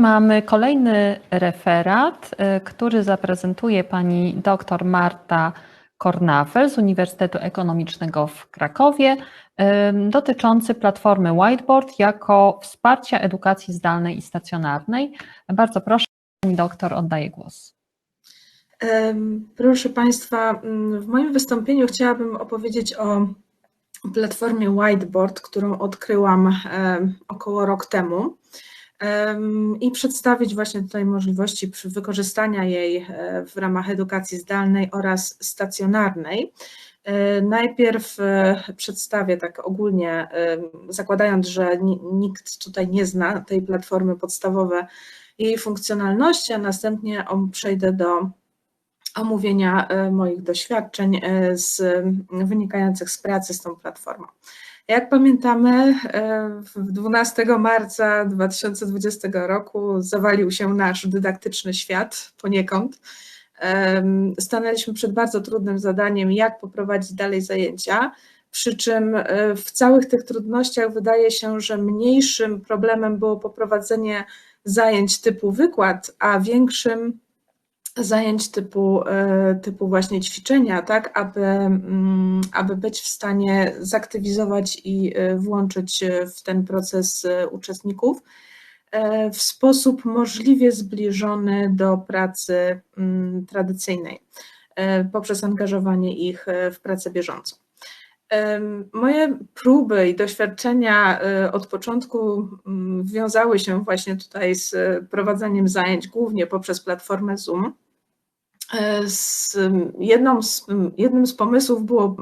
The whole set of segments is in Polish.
Mamy kolejny referat, y, który zaprezentuje pani dr Marta Kornafel z Uniwersytetu Ekonomicznego w Krakowie, y, dotyczący platformy Whiteboard jako wsparcia edukacji zdalnej i stacjonarnej. Bardzo proszę, pani doktor, oddaję głos. Proszę Państwa, mm, w moim wystąpieniu chciałabym opowiedzieć o platformie Whiteboard, którą odkryłam około rok temu i przedstawić właśnie tutaj możliwości wykorzystania jej e, w ramach edukacji zdalnej oraz stacjonarnej. E, najpierw e, przedstawię tak ogólnie, zakładając, że nikt tutaj nie zna tej platformy podstawowe jej funkcjonalności, a następnie przejdę do omówienia moich doświadczeń z, wynikających z pracy z tą platformą. Jak pamiętamy, 12 marca 2020 roku zawalił się nasz dydaktyczny świat poniekąd. Stanęliśmy przed bardzo trudnym zadaniem, jak poprowadzić dalej zajęcia. Przy czym e, w całych tych trudnościach wydaje się, że mniejszym problemem było poprowadzenie zajęć typu wykład, a większym zajęć typu, e, typu właśnie ćwiczenia, tak, aby, mm, aby być w stanie zaktywizować i e, włączyć w ten proces e, uczestników w sposób możliwie zbliżony do pracy mm, tradycyjnej, poprzez angażowanie ich w pracę bieżącą. Moje próby i doświadczenia od początku mm, wiązały się właśnie tutaj z prowadzeniem zajęć głównie poprzez platformę Zoom. E, z jedną z, jednym z pomysłów było,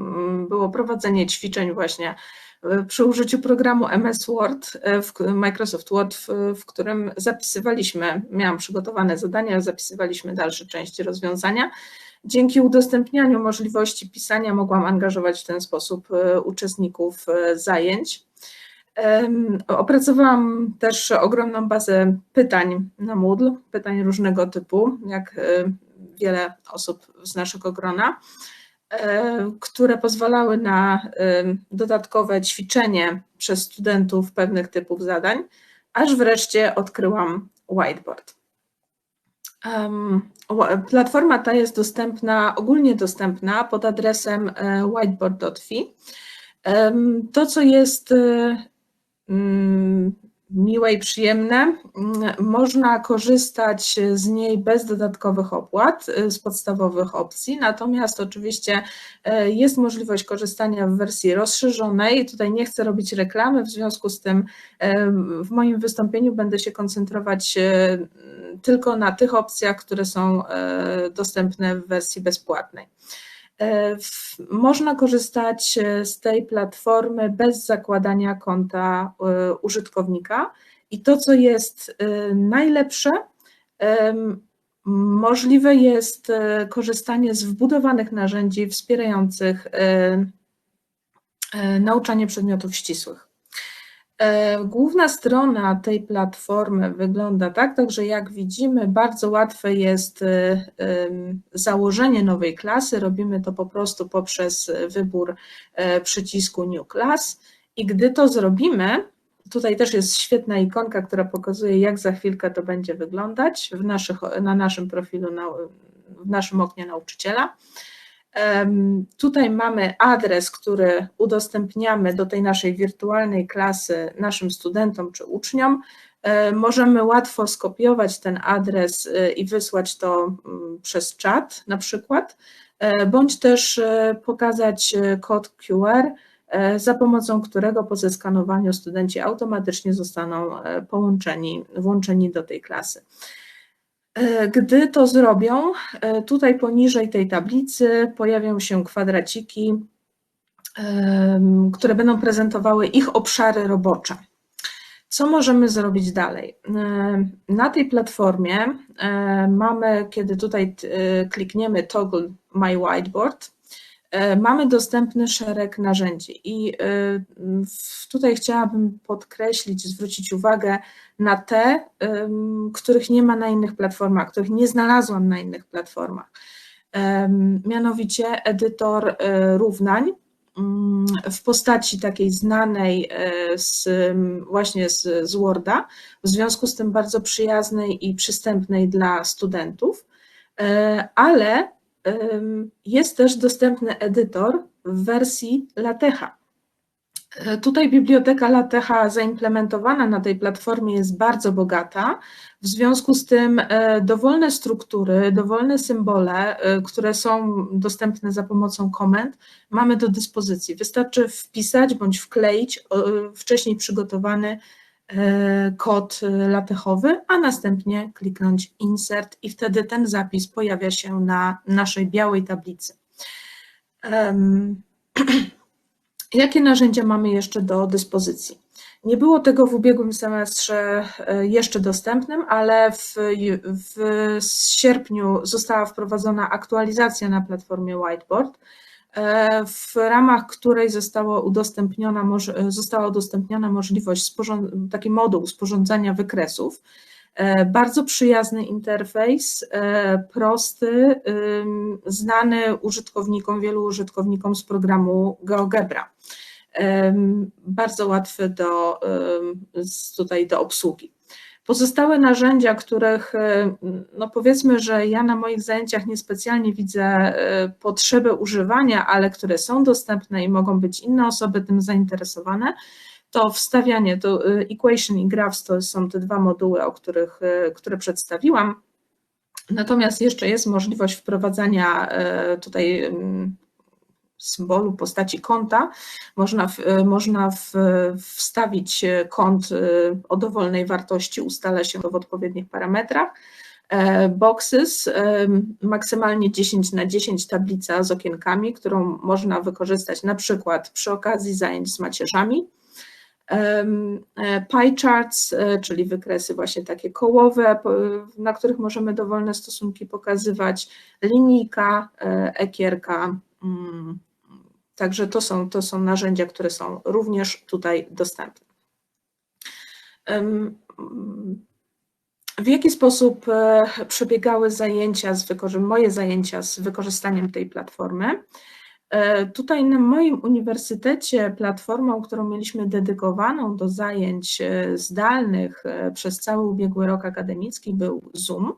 było prowadzenie ćwiczeń właśnie e, przy użyciu programu MS Word, e, w Microsoft Word, w, w, którym zapisywaliśmy, miałam przygotowane zadania, zapisywaliśmy dalsze części rozwiązania. Dzięki udostępnianiu możliwości pisania mogłam angażować w ten sposób uczestników zajęć. Opracowałam też ogromną bazę pytań na Moodle, pytań różnego typu, jak wiele osób z naszego grona, e, które pozwalały na e, dodatkowe ćwiczenie przez studentów pewnych typów zadań, aż wreszcie odkryłam whiteboard. Platforma ta jest dostępna, ogólnie dostępna pod adresem e, whiteboard.fi. To, co jest mm, miłe i przyjemne. Mm, można korzystać z niej bez dodatkowych opłat, y, z podstawowych opcji, natomiast oczywiście y, jest możliwość korzystania w wersji rozszerzonej. Tutaj nie chcę robić reklamy, w związku z tym y, w moim wystąpieniu będę się koncentrować tylko na tych opcjach, które są dostępne w wersji bezpłatnej. E, można korzystać e, z tej platformy bez zakładania konta e, użytkownika. I to, co jest najlepsze, możliwe jest korzystanie z wbudowanych narzędzi wspierających nauczanie przedmiotów ścisłych. E, główna strona tej platformy wygląda tak, także jak widzimy, bardzo łatwe jest e, założenie nowej klasy. Robimy to po prostu poprzez wybór e, przycisku New Class i gdy to zrobimy, tutaj też jest świetna ikonka, która pokazuje, jak za chwilkę to będzie wyglądać w naszych, na naszym profilu, na, w naszym oknie nauczyciela. Tutaj mamy adres, który udostępniamy do tej naszej wirtualnej klasy naszym studentom czy uczniom. Możemy łatwo skopiować ten adres y, i wysłać to przez czat na przykład, e, bądź też e, pokazać e, kod QR, za pomocą którego po zeskanowaniu studenci automatycznie zostaną połączeni, włączeni do tej klasy. E, gdy to zrobią, e, tutaj poniżej tej tablicy pojawią się kwadraciki, które będą prezentowały ich obszary robocze. Co możemy zrobić dalej? E, na tej platformie mamy, kiedy tutaj klikniemy Toggle My Whiteboard, E, mamy dostępny szereg narzędzi i e, tutaj chciałabym podkreślić, zwrócić uwagę na te, których nie ma na innych platformach, których nie znalazłam na innych platformach. Mianowicie edytor e, równań, mm, w postaci takiej znanej e, z, właśnie z, z Worda, w związku z tym bardzo przyjaznej i przystępnej dla studentów, e, ale jest też dostępny edytor w wersji LaTeX. E, tutaj biblioteka LaTeX zaimplementowana na tej platformie jest bardzo bogata. W związku z tym e, dowolne struktury, dowolne symbole, e, które są dostępne za pomocą komend, mamy do dyspozycji. Wystarczy wpisać bądź wkleić wcześniej przygotowany kod latechowy, a następnie kliknąć insert i wtedy ten zapis pojawia się na naszej białej tablicy. Jakie narzędzia mamy jeszcze do dyspozycji? Nie było tego w ubiegłym semestrze e, jeszcze dostępnym, ale w, w sierpniu została wprowadzona aktualizacja na platformie Whiteboard, e, w ramach której zostało udostępniona, została udostępniona możliwość, taki moduł sporządzania wykresów. E, bardzo przyjazny interfejs, prosty, znany użytkownikom, wielu użytkownikom z programu GeoGebra bardzo łatwy do, tutaj do obsługi. Pozostałe narzędzia, których no powiedzmy, że ja na moich zajęciach niespecjalnie widzę e, potrzeby używania, ale które są dostępne i mogą być inne osoby tym zainteresowane, to wstawianie, to e, Equation i Graphs to są te dwa moduły, o których, które przedstawiłam. Natomiast jeszcze jest możliwość wprowadzania tutaj symbolu postaci konta można, w, e, można w, wstawić kąt e, o dowolnej wartości, ustala się to w odpowiednich parametrach. E, boxes, maksymalnie 10 na 10 tablica z okienkami, którą można wykorzystać na przykład przy okazji zajęć z macierzami. Pie charts, czyli wykresy właśnie takie kołowe, na których możemy dowolne stosunki pokazywać, linijka, ekierka, mm, Także to są, to są narzędzia, które są również tutaj dostępne. W jaki sposób e, przebiegały zajęcia, z moje zajęcia z wykorzystaniem tej platformy? E, tutaj na moim uniwersytecie platformą, którą mieliśmy dedykowaną do zajęć e, zdalnych przez cały ubiegły rok akademicki był Zoom.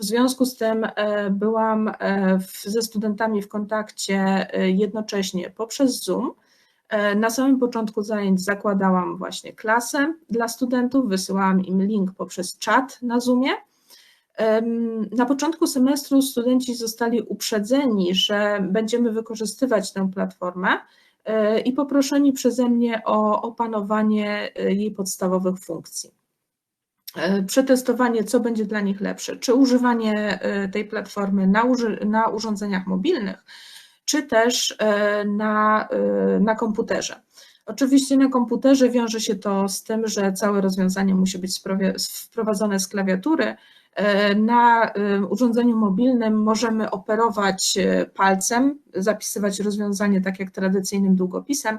W związku z tym e, byłam e, ze studentami w kontakcie e, jednocześnie poprzez Zoom. Na samym początku zajęć zakładałam właśnie klasę dla studentów, wysyłałam im link poprzez czat na Zoomie. Na początku semestru studenci zostali uprzedzeni, że będziemy wykorzystywać tę platformę i poproszeni przeze mnie o opanowanie jej podstawowych funkcji. E, przetestowanie, co będzie dla nich lepsze, czy używanie e, tej platformy na, na urządzeniach mobilnych, czy też e, na, na komputerze. Oczywiście na komputerze wiąże się to z tym, że całe rozwiązanie musi być wprowadzone z klawiatury. Na urządzeniu mobilnym możemy operować palcem, zapisywać rozwiązanie tak jak tradycyjnym długopisem,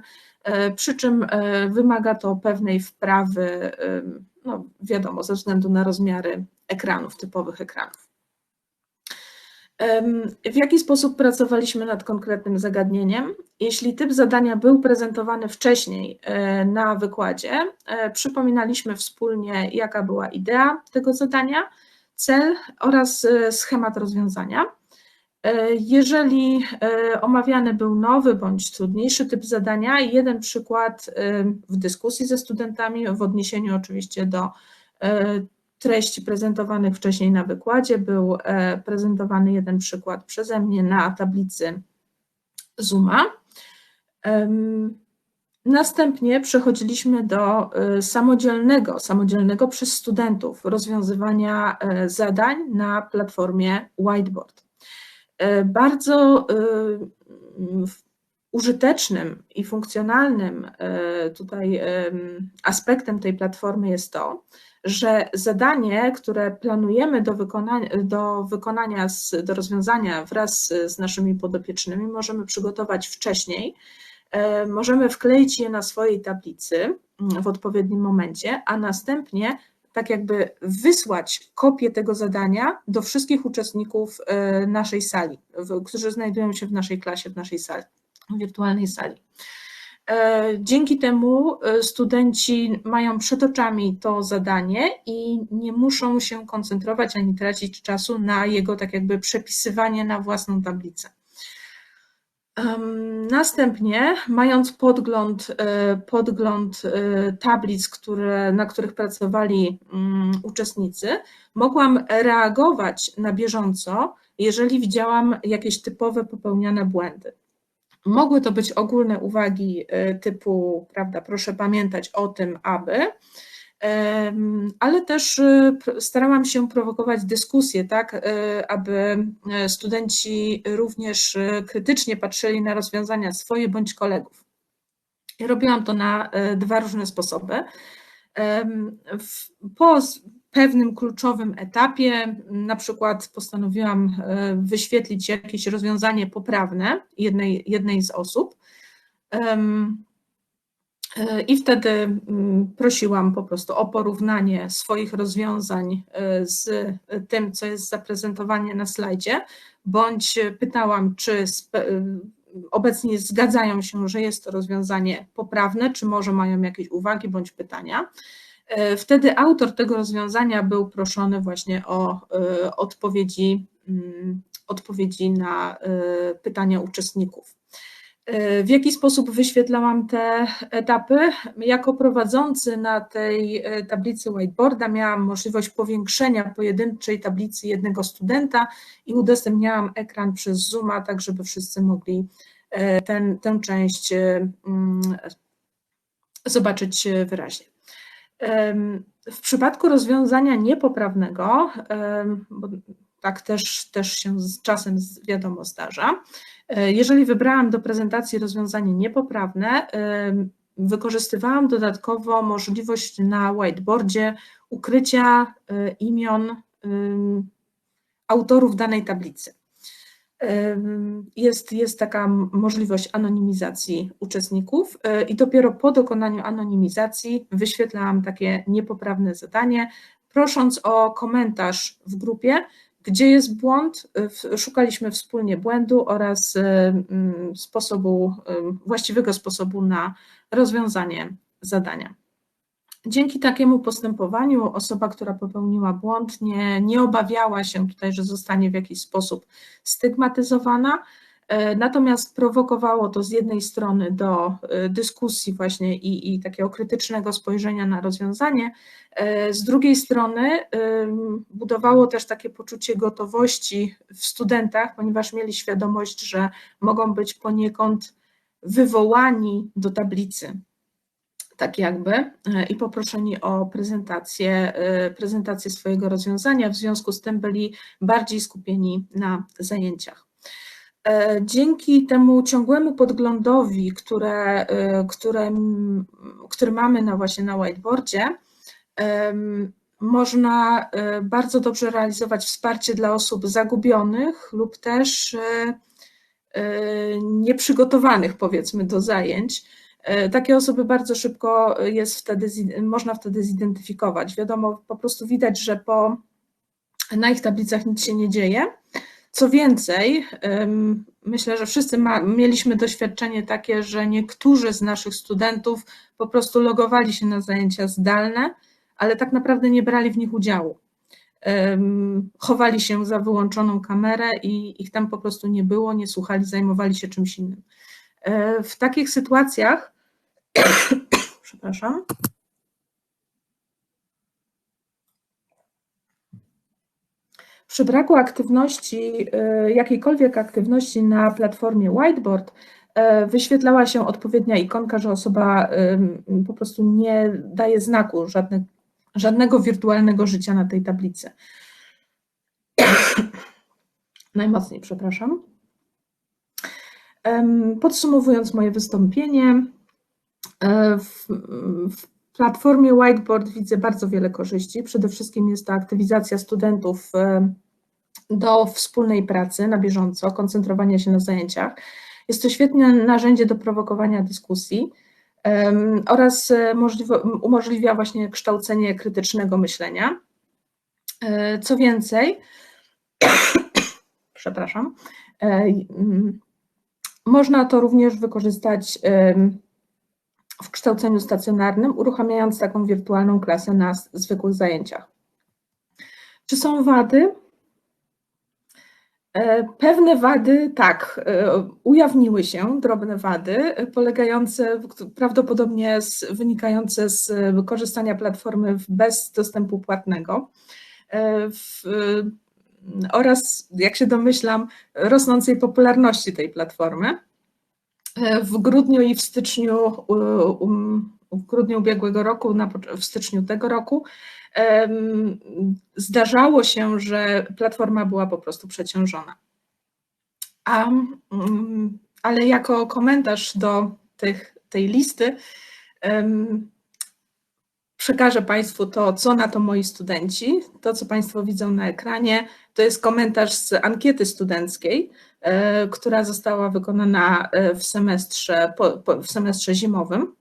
przy czym wymaga to pewnej wprawy no wiadomo, ze względu na rozmiary ekranów, typowych ekranów. W jaki sposób pracowaliśmy nad konkretnym zagadnieniem? Jeśli typ zadania był prezentowany wcześniej e, na wykładzie, e, przypominaliśmy wspólnie, jaka była idea tego zadania, cel oraz e, schemat rozwiązania. Jeżeli omawiany był nowy bądź trudniejszy typ zadania, jeden przykład w dyskusji ze studentami, w odniesieniu oczywiście do treści prezentowanych wcześniej na wykładzie, był prezentowany jeden przykład przeze mnie na tablicy Zooma. Następnie przechodziliśmy do samodzielnego, samodzielnego przez studentów rozwiązywania zadań na platformie Whiteboard. E, bardzo e, użytecznym i funkcjonalnym e, tutaj aspektem tej platformy jest to, że zadanie, które planujemy do wykonania, do, wykonania z, do rozwiązania wraz z naszymi podopiecznymi, możemy przygotować wcześniej. Możemy wkleić je na swojej tablicy w odpowiednim momencie, a następnie tak jakby wysłać kopię tego zadania do wszystkich uczestników e, naszej sali, którzy znajdują się w naszej klasie, w naszej sali. wirtualnej sali. E, dzięki temu e, studenci mają przed oczami to zadanie i nie muszą się koncentrować ani tracić czasu na jego tak jakby przepisywanie na własną tablicę. Następnie, mając podgląd, e, podgląd tablic, które, na których pracowali mm, uczestnicy, mogłam reagować na bieżąco, jeżeli widziałam jakieś typowe popełniane błędy. Mogły to być ogólne uwagi e, typu, prawda, proszę pamiętać o tym, aby, ale też e, starałam się prowokować dyskusję, tak, e, aby studenci również krytycznie patrzyli na rozwiązania swoje bądź kolegów. Robiłam to na dwa różne sposoby. Po pewnym kluczowym etapie, na przykład postanowiłam wyświetlić jakieś rozwiązanie poprawne jednej, jednej z osób. E, I wtedy mm, prosiłam po prostu o porównanie swoich rozwiązań e, z tym, co jest zaprezentowane na slajdzie, bądź pytałam, czy obecnie zgadzają się, że jest to rozwiązanie poprawne, czy może mają jakieś uwagi bądź pytania. E, wtedy autor tego rozwiązania był proszony właśnie o e, odpowiedzi, mm, odpowiedzi na e, pytania uczestników. W jaki sposób wyświetlałam te etapy? Jako prowadzący na tej tablicy whiteboarda miałam możliwość powiększenia pojedynczej tablicy jednego studenta i udostępniałam ekran przez Zooma, tak żeby wszyscy mogli ten, tę część mm, zobaczyć wyraźnie. W przypadku rozwiązania niepoprawnego, bo tak też, też się z czasem wiadomo zdarza, e, jeżeli wybrałam do prezentacji rozwiązanie niepoprawne, wykorzystywałam dodatkowo możliwość na whiteboardzie ukrycia e, imion autorów danej tablicy. Jest, jest taka możliwość anonimizacji uczestników e, i dopiero po dokonaniu anonimizacji wyświetlałam takie niepoprawne zadanie, prosząc o komentarz w grupie, gdzie jest błąd, szukaliśmy wspólnie błędu oraz sposobu, właściwego sposobu na rozwiązanie zadania. Dzięki takiemu postępowaniu osoba, która popełniła błąd, nie, nie obawiała się tutaj, że zostanie w jakiś sposób stygmatyzowana, Natomiast prowokowało to z jednej strony do e, dyskusji właśnie i, i, takiego krytycznego spojrzenia na rozwiązanie, e, z drugiej strony budowało też takie poczucie gotowości w studentach, ponieważ mieli świadomość, że mogą być poniekąd wywołani do tablicy tak jakby, e, i poproszeni o prezentację, e, prezentację swojego rozwiązania, w związku z tym byli bardziej skupieni na zajęciach. E, dzięki temu ciągłemu podglądowi, które, które, który mamy na właśnie na whiteboardzie, można bardzo dobrze realizować wsparcie dla osób zagubionych lub też nieprzygotowanych, powiedzmy, do zajęć E, takie osoby bardzo szybko jest wtedy, można wtedy zidentyfikować. Wiadomo, po prostu widać, że po, na ich tablicach nic się nie dzieje. Co więcej, myślę, że wszyscy ma, mieliśmy doświadczenie takie, że niektórzy z naszych studentów po prostu logowali się na zajęcia zdalne, ale tak naprawdę nie brali w nich udziału. Chowali się za wyłączoną kamerę i ich tam po prostu nie było, nie słuchali, zajmowali się czymś innym. E, w takich sytuacjach, przepraszam, przy braku aktywności, e, jakiejkolwiek aktywności na platformie Whiteboard, e, wyświetlała się odpowiednia ikonka, że osoba po prostu nie daje znaku żadne, żadnego wirtualnego życia na tej tablicy. Najmocniej, przepraszam. Podsumowując moje wystąpienie, e, w, w platformie Whiteboard widzę bardzo wiele korzyści. Przede wszystkim jest to aktywizacja studentów do wspólnej pracy na bieżąco, koncentrowania się na zajęciach. Jest to świetne narzędzie do prowokowania dyskusji oraz e, umożliwia właśnie kształcenie krytycznego myślenia. Co więcej, przepraszam, Można to również wykorzystać w kształceniu stacjonarnym, uruchamiając taką wirtualną klasę na zwykłych zajęciach. Czy są wady? E, Pewne wady, tak, e, ujawniły się, drobne wady, e, polegające, prawdopodobnie z, wynikające z wykorzystania platformy bez dostępu płatnego w, oraz, jak się domyślam, rosnącej popularności tej platformy. W grudniu i w styczniu, w grudniu ubiegłego roku, w styczniu tego roku, zdarzało się, że platforma była po prostu przeciążona. A, mm, ale jako komentarz do tych, tej listy przekażę Państwu to, co na to moi studenci. To, co Państwo widzą na ekranie, to jest komentarz z ankiety studenckiej, e, która została wykonana e, w semestrze, w semestrze zimowym.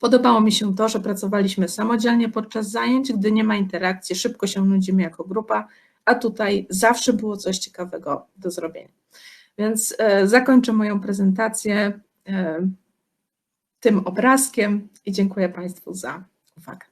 Podobało mi się to, że pracowaliśmy samodzielnie podczas zajęć, gdy nie ma interakcji, szybko się nudzimy jako grupa, a tutaj zawsze było coś ciekawego do zrobienia. Więc e, zakończę moją prezentację e, tym obrazkiem i dziękuję Państwu za uwagę.